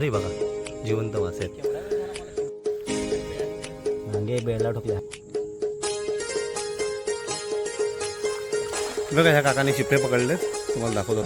हे बघा जिवंत मासे आहेत. मागे बेळला ठोकल्या बघा ह्या काकाने चिपळे पकडले. तुम्हाला दाखवतो.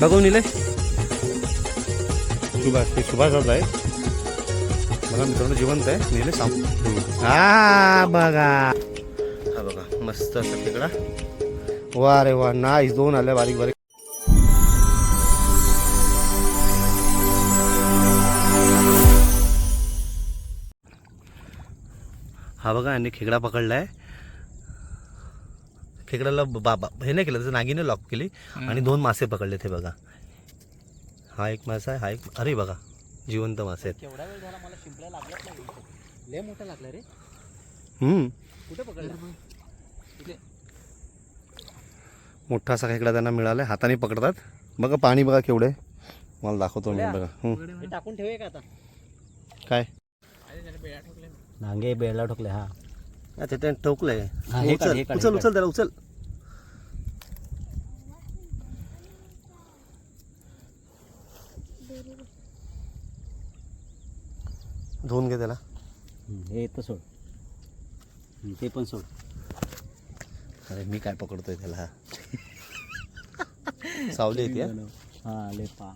बघू निले सुभाष ते सुभाषच आहे. बघा मित्रांनो जिवंत आहे. निले सांग हा बघा. हा बघा. मस्त असं तिकडा. वा रे वा नाईस दोन आल्या बारीक बारीक. हा बघा यांनी खेकडा पकडलाय. खेकड्याला बाबा हे नाही केलं त्याचं नागीने लॉक केली आणि दोन मासे पकडले ते बघा. हा एक मासा आहे हा एक अरे बघा जिवंत मासे आहेत. केवढा वेळ झाला मला लागलाच नाही. लय मोठा लागला रे. हम्म. कुठे पकडला? मोठा असा खेकडा त्यांना मिळाला हाताने पकडतात. बघा पाणी बघा केवढे. मला दाखवतो मी बघा. हे टाकून ठेवूया का आता? काय? नांगे बेळला ठोकले हा. अच्छा त्याने काढ, उचल उचल उचल त्याला उचल. धुवून घे त्याला. हे येतं सोड. ते पण सोड. अरे मी काय पकडतोय त्याला? सावली येते हा? लेपा.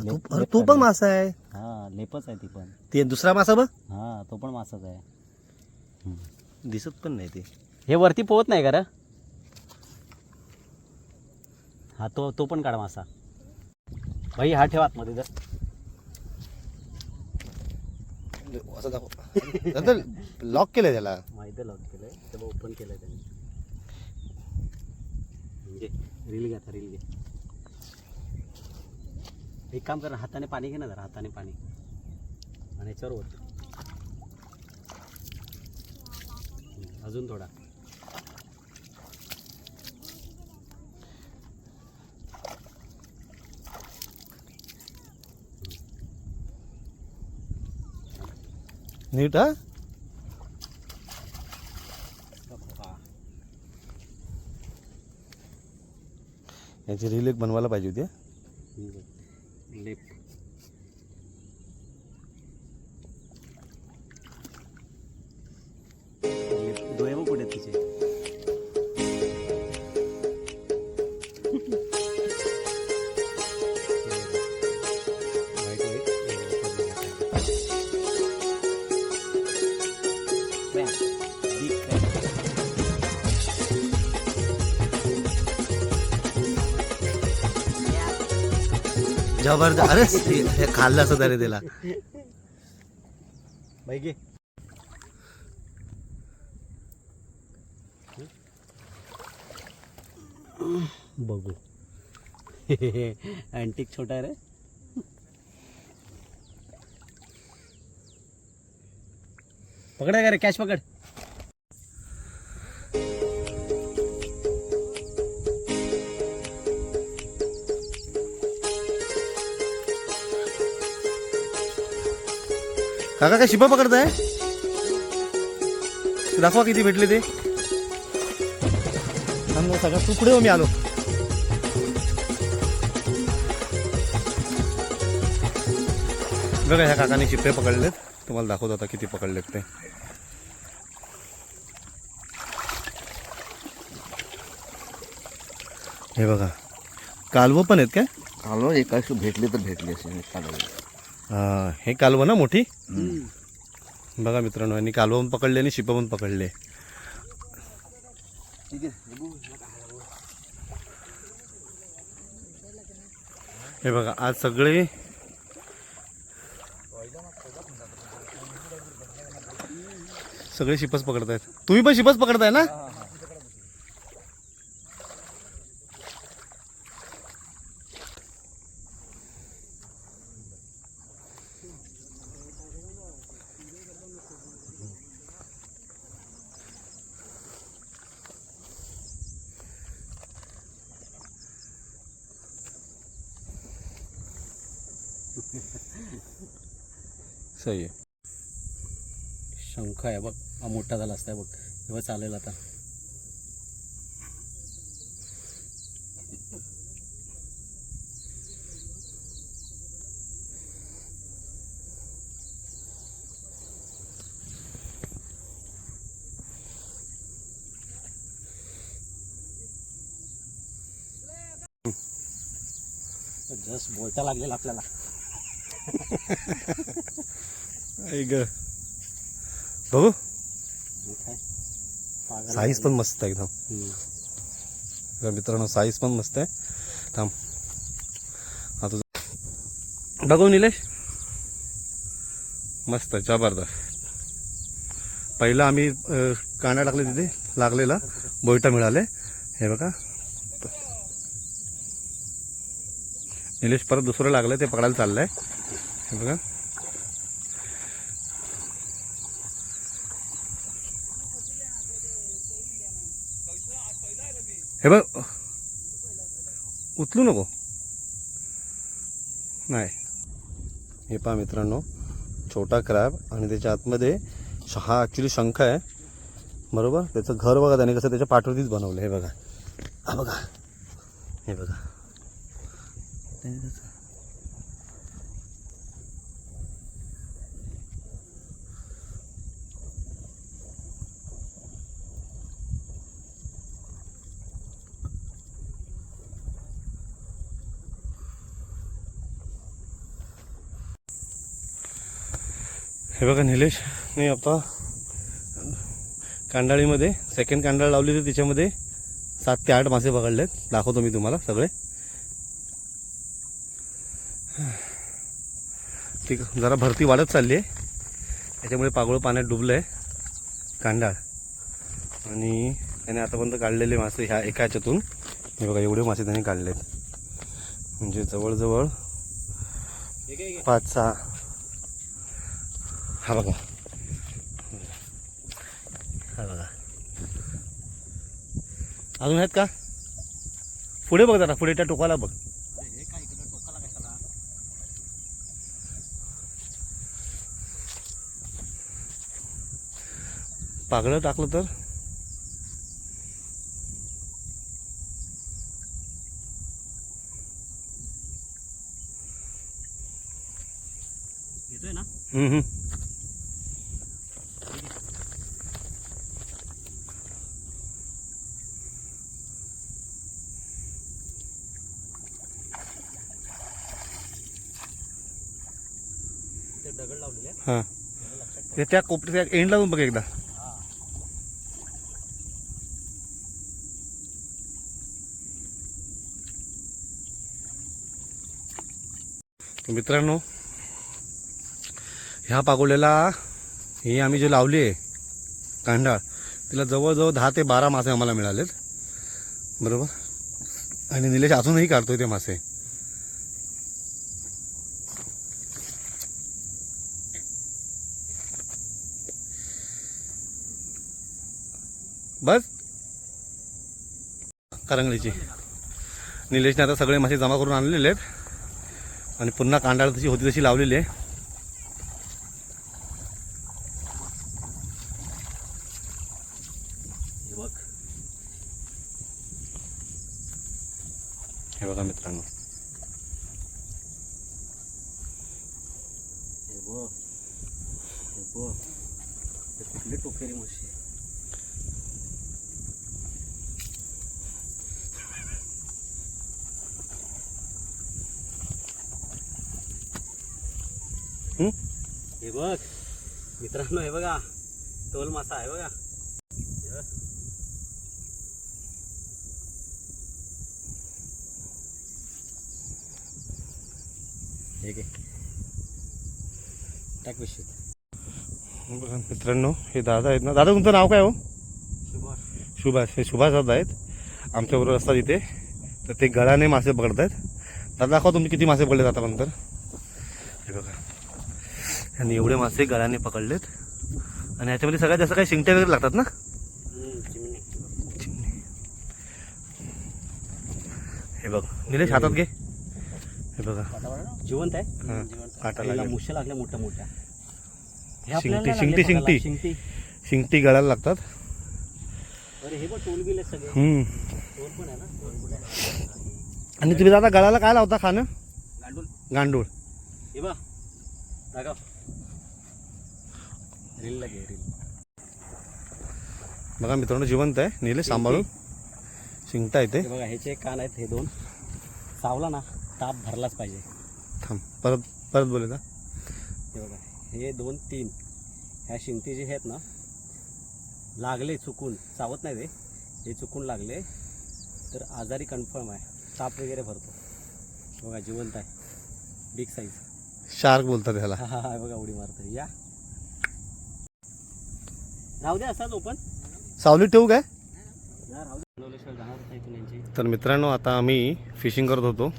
तू- अरे तू पण मासा आहे. हा लेपच आहे ती पण. ते दुसरा मासा बघ. हा तो पण मासाच आहे. दिसत पण नाही ते. हे वरती पोहत नाही का रे? हा तो तो पण काढ मासा. भाई हा ठेवा आतमध्ये जर. असं दाखव. लॉक केलंय त्याला. माहिती लॉक केलंय. ते ओपन केलंय त्यांनी. म्हणजे रील घ्या रील घे एक काम कर ना, हाताने पाणी घे ना जरा हाताने पाणी. आणि याच्यावर होत अजून थोडा. नीट हा? याची रील एक बनवायला पाहिजे होती हा. जबरदस्त अरे खाल्लं असं तरी त्याला बघू. अँटिक छोटा रे. पकड का रे कॅश पकड. काका काय शिपा पकडताय? दाखवा किती भेटले ते. सगळं तू पुढे हो, मी आलो. बघा ह्या काकाने शिपे पकडलेत. तुम्हाला दाखवतो आता किती पकडलेत ते. हे बघा कालवं पण आहेत काय? कालवा एकाशी भेटली तर भेटली असे कालवा हा, हे कालवं ना मोठी? बघा मित्रांनो यांनी कालवं पण पकडले आणि शिप पण पकडले. हे बघा आज सगळे सगळे शिपच पकडतायत. तुम्ही पण शिपच पकडताय ना? सही आहे. शंख आहे बघ. हा मोठा झाला असता बघ. तेव्हा चालेल आता. जस्ट बोलता लागलेला आपल्याला. ऐक बघू. साईज पण मस्त आहे एकदम. मित्रांनो साईज पण मस्त आहे. थांब. हा तुझा बघू निलेश. मस्त जबरदस्त. पहिला आम्ही कांदा टाकले तिथे लागलेला. बोयटा मिळाले. हे बघा. निलेश परत दुसरं लागलं ते पकडायला चाललंय. हे बघा. हे बघ. उचलू नको. नाही. हे पहा मित्रांनो छोटा क्रॅब आणि त्याच्या आतमध्ये हा ॲक्च्युली शंख आहे. बरोबर? त्याचं घर बघा त्याने कसं त्याच्या पाठवरतीच बनवलं हे बघा. हा बघा. हे बघा. त्याने त्याचा. हे बघा निलेश मी आता कांडाळीमध्ये सेकंड कांडाळ लावली होती त्याच्यामध्ये सात ते आठ मासे पकडलेत. दाखवतो मी तुम्हाला सगळे. ती जरा भरती वाढत चालली आहे. त्याच्यामुळे पागोळं पाण्यात डुबलं आहे कांडाळ आणि त्याने आतापर्यंत काढलेले मासे ह्या एका ह्याच्यातून. हे बघा एवढे मासे त्याने काढले म्हणजे जवळजवळ पाच सहा. हा बघा. हा बघा. अजून आहेत का? पुढे बघ जरा पुढे त्या टोकाला बघ. पागळं टाकलं तर? ना. हा. त्या कोपऱ्याच्या एंडला जाऊन बघ एकदा. मित्रांनो ह्या पागोल्याला ही आम्ही जे लावली आहे कांडाळ तिला जवळजवळ दहा ते बारा मासे आम्हाला मिळालेत. बरोबर? आणि निलेश अजूनही काढतोय ते मासे. बस. करंगळीची. निलेशने आता सगळे मासे जमा करून आणलेले आहेत आणि पुन्हा कांडाळ तशी होती तशी लावलेली आहे. हे बघ. हे बघा मित्रांनो. हे बघ. हे बघ. कुठली टोकेरी माशी हं? बघ मित्रांनो हे बघा टोल मासा आहे बघा. टाक. बघा मित्रांनो हे दादा आहेत ना. दादा तुमचं नाव काय हो? शुभाष. सुभाष. हे सुभाष दादा आहेत. आमच्याबरोबर असतात इथे. तर ते गळाने मासे पकडत आहेत दादा दाखवा तुम्ही किती मासे आतापर्यंत. हे बघा आणि एवढे मासे गळाने पकडलेत. आणि ह्याच्यामध्ये सगळ्यात जास्त काही शिंगट्या वगैरे लागतात ना. हे बघ निलेश हातात घे. हे बघा. जिवंत आहे? हा, लागल्या मोठ्या मोठ्या. हे शिंगटी, शिंगटी. शिंगटी. शिंगटी. गळायला लागतात. हे. आणि तुम्ही दादा गळाला काय लावता खाणं? गांडूल गांडूळ. बघ रील मित्रांनो जिवंत आहे. निलेश सांभाळून. शिंगटा येते हे बघा ह्याचे कान आहेत हे दोन. चावला ना ताप भरलाच पाहिजे. थांब परत परत बोलू का? हे बघा हे दोन तीन. ह्या शिंगटी जे आहेत ना लागले चुकून. चावत नाही ते. हे चुकून लागले. तर आजारी कन्फर्म आहे. ताप वगैरे भरतो. बघा जिवंत आहे. बिग साईज शार्क बोलतात ह्याला. हा हा बघा उडी मारतो या. राहू दे असाच ओपन सावलीत ठेवू काय? तर मित्रांनो आता आम्ही फिशिंग करत होतो.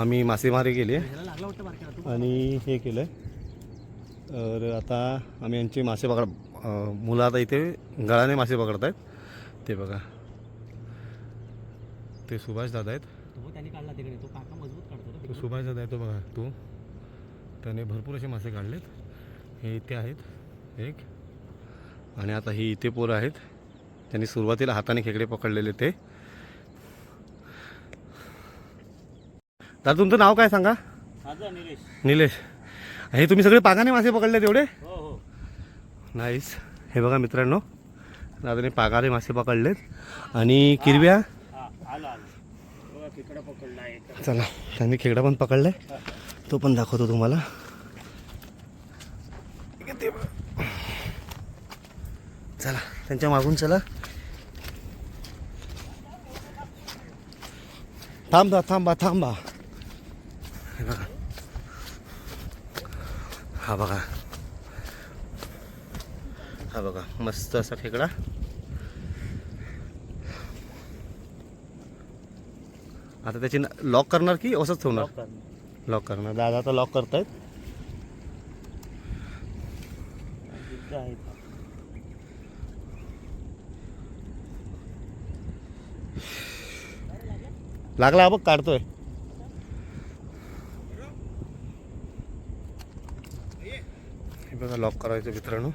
आम्ही मासेमारी केली. आणि हे केलं आहे तर आता आम्ही यांचे मासे पकड मुलं आता इथे गळाने मासे पकडत आहेत ते बघा. ते सुभाष दादा आहेत. तो. सुभाष दादा आहे तो बघा तो. त्याने भरपूर असे मासे काढलेत. हे इथे आहेत. एक आणि आता ही इथे पोरं आहेत. त्यांनी सुरुवातीला हाताने खेकडे पकडलेले ते. दादा तुमचं नाव काय सांगा? निलेश. निलेश. हे तुम्ही सगळे पागाने मासे पकडले तेवढे? हो हो. नाईस. हे बघा मित्रांनो दादाने पागाने मासे पकडलेत. आणि किरव्या? चला त्यांनी खेकडा पण पकडलाय. तो पण दाखवतो तुम्हाला ते बघ. चला त्यांच्या मागून चला. थांबा थांबा थांबा. हे बघा. हा बघा. हा बघा मस्त असा खेकडा. आता त्याची लॉक करणार की असंच ठेवणार? लॉक करणार. दादा आता लॉक करतायत. लागला बघ काढतोय. हे बघा लॉक करायचं मित्रांनो.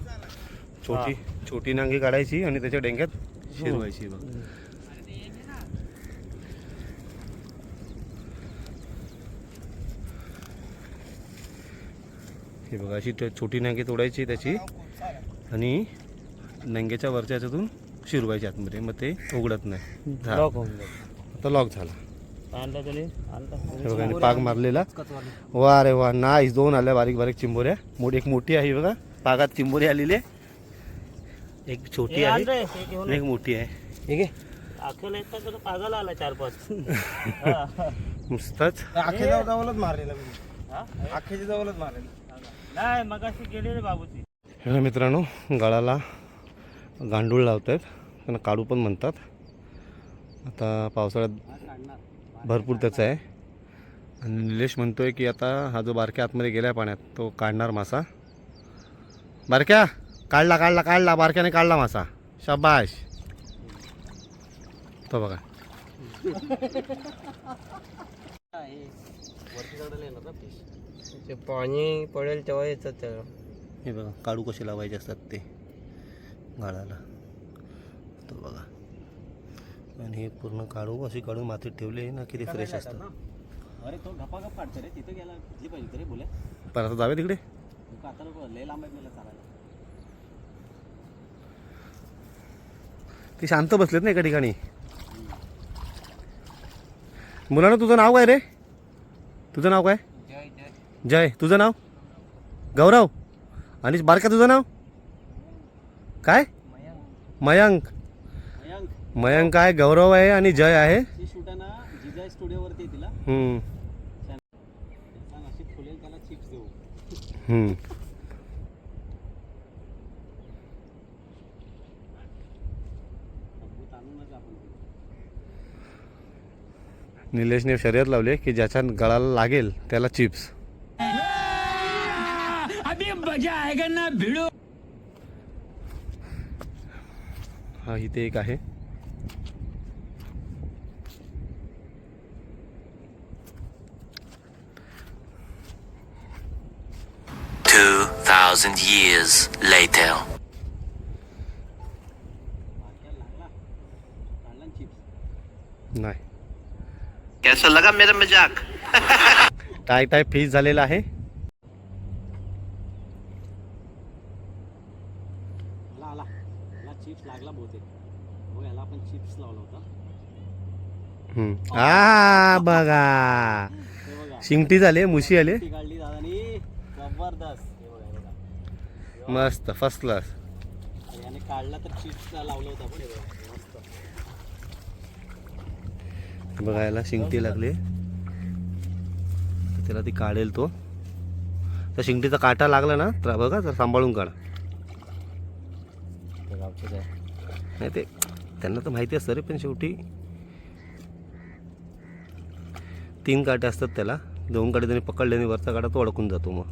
छोटी छोटी नांगी काढायची आणि त्याच्या डेंग्यात शिरवायची बघ. हे बघा अशी छोटी नांगी तोडायची त्याची आणि नांग्याच्या वरच्या याच्यातून शिरवायची आतमध्ये मग ते उघडत नाही. आता लॉक झाला. आणला तरी हे बघा आणि पाग मारलेला. वा रे वा नाईस दोन आल्या बारीक बारीक चिंबोऱ्या. मोठी एक मोठी आहे बघा. पागात चिंबोरी आलेली आहे. एक छोटी आहे. आणि एक मोठी आहे. ठीक आहे पागाला आला चार पाच. मस्तच आखेच्या जवळच मारलेला मी. आखेच्या जवळच मारलेला. नाही मग अशी गेली रे बाबूची हे बघा मित्रांनो गळाला गांडूळ लावत आहेत त्यांना काढू पण म्हणतात. आता पावसाळ्यात भरपूर त्याचं आहे. आणि निलेश म्हणतोय की आता हा जो बारक्या आतमध्ये गेला पाण्यात तो काढणार मासा. बारक्या काढला काढला काढला बारक्याने काढला मासा. शाबाश. तो बघा. ते पाणी पडेल तेव्हा येतात त्याला हे बघा काढू कसे लावायचे असतात ते. गाळाला. तो बघा. आणि हे पूर्ण काढू अशी काढून मातीत ठेवले ना किती फ्रेश असतात अरे तो काढतो रे तिथं गेला घेतली पाहिजे रे बोले. पण आता जावे तिकडे? आता नको लय लांब आहे मला चालायला. ते शांत बसलेत ना एका ठिकाणी. मुलांना तुझं नाव काय रे? तुझं नाव काय? जय तुझं नाव? गौरव. आणि बारका तुझं नाव? काय? मयांक. मयांक आहे गौरव आहे आणि जय आहे. निलेशने शर्यत लावली की ज्याच्या गळाला लागेल त्याला चिप्स हा इथे एक आहे. Two thousand years later. नाही. कैसा लगा मेरा मजाक. टाय टाय फिश झालेला आहे? आला आला. याला चिप्स लागला बहुतेक. बघ याला आपण चिप्स लावला होता. हम्म. आ बघा. हे बघा. शिंगटी झाली मुशी आले ती काढली दादानी. जबरदस्त. हे हे मस्त फर्स्ट क्लास याने काढला तर चिप्स लावलं होतं पण हे बघा मस्त. बघायला शिंगटी लागली. त्याला ती काढेल तो. त्या शिंगटीचा काटा लागला ना तर बघा तर सांभाळून काढ. ते गावचेच आहे नाही ते त्यांना तर माहिती असतं रे पण शेवटी तीन काटे असतात त्याला. दोन काटे त्यांनी पकडले आणि वरचा काटा तो अडकून जातो मग.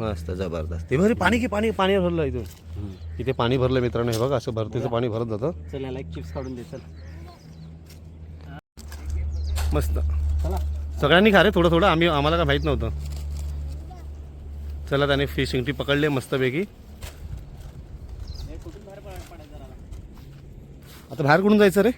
मस्त जबरदस्त. ते बरे पाणी की पाणी पाणी भरलं इथून. इथे पाणी भरलं मित्रांनो हे बघा असं भरतीचं पाणी भरत जातं. चल याला एक चिप्स काढून दे चल. मस्त. चला. सगळ्यांनी खा रे थोडं थोडं. आम्ही आम्हाला काय माहीत नव्हतं. चला त्याने फिश शिंगटी पकडले मस्तपैकी. आता बाहेर कुठून जायचं रे?